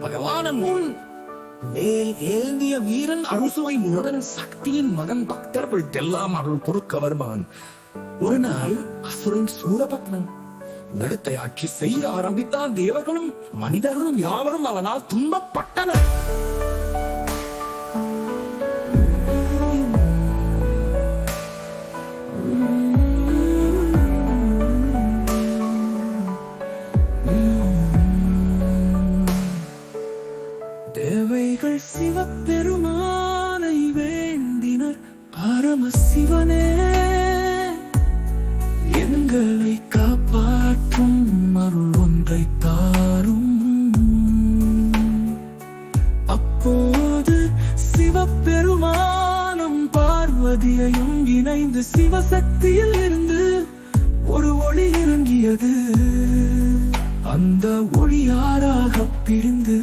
பகவான முன். மேல் ஏந்திய வீரன் அறுசுவை முருகன் சக்தியின் மகன் பக்தர்கள் எல்லாம் அருள் பொறுக்க வருவான். ஒரு நாள் அசுரன் சூரபத்மன் நடத்தை ஆட்சி செய்ய ஆரம்பித்தான். தேவர்களும் மனிதர்களும் யாவரும் அவனால் துன்பப்பட்டனர். ஆதியையும் இணைந்து சிவசக்தியில் இருந்து ஒரு ஒளி இறங்கியது. அந்த ஒளியாராக பிரிந்து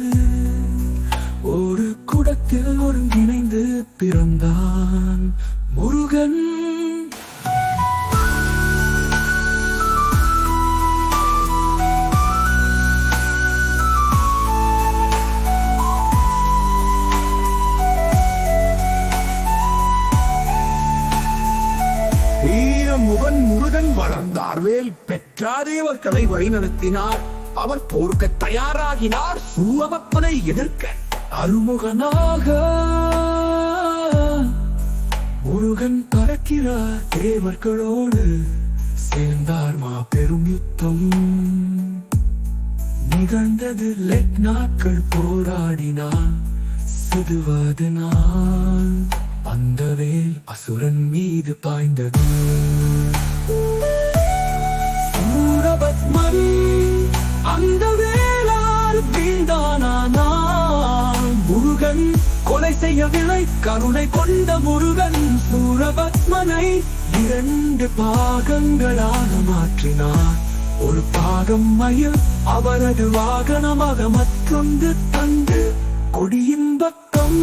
ஒரு குடத்தில் ஒருங்கிணைந்து பிறந்தார். வீரமுகன் முருகன் வளர்ந்தார் வேல் பெற்றாதேவர்களை வழிநடத்தினார். அவர் போர்க்க தயாராகினார். சூவப்பனை எதிர்க்க அருமுகனாக முருகன் பறக்கிறார் தேவர்களோடு சேர்ந்தார் மாபெரும் யுத்தம். நிகழ்ந்தது லெட் நாட்கள் போராடினான் சிதுவது நான் அசுரன் மீது பாய்ந்தது. சூரபத்மன் அந்த வேளால் வீழ்ந்தானான் முருகன் கொலை செய்யவில்லை கருணை கொண்ட முருகன் சூரபத்மனை இரண்டு பாகங்களாக மாற்றினார். ஒரு பாகம் மயில் அவரது வாகனமாக மற்றொன்று தந்து கொடியின் பக்கம்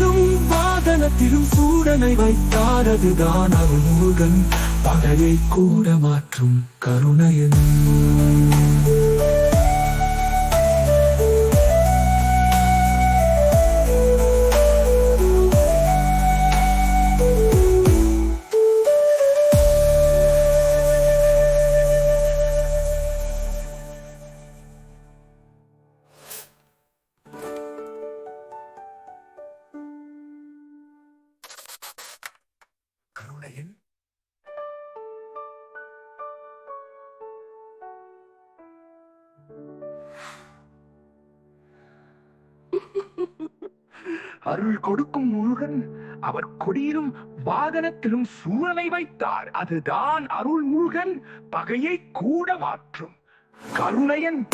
கொடியிலும் வாதனத்திலும் சூடனை வைத்தார் அதுதான் அருள் முருகன் பகையை கூட மாற்றும் கருணையன் அருள் கொடுக்கும் முருகன் அவர் கொடியிலும் வாகனத்திலும் சூழலை வைத்தார். அதுதான் அருள் முருகன். பகையை கூட மாற்றும். கருணையன்.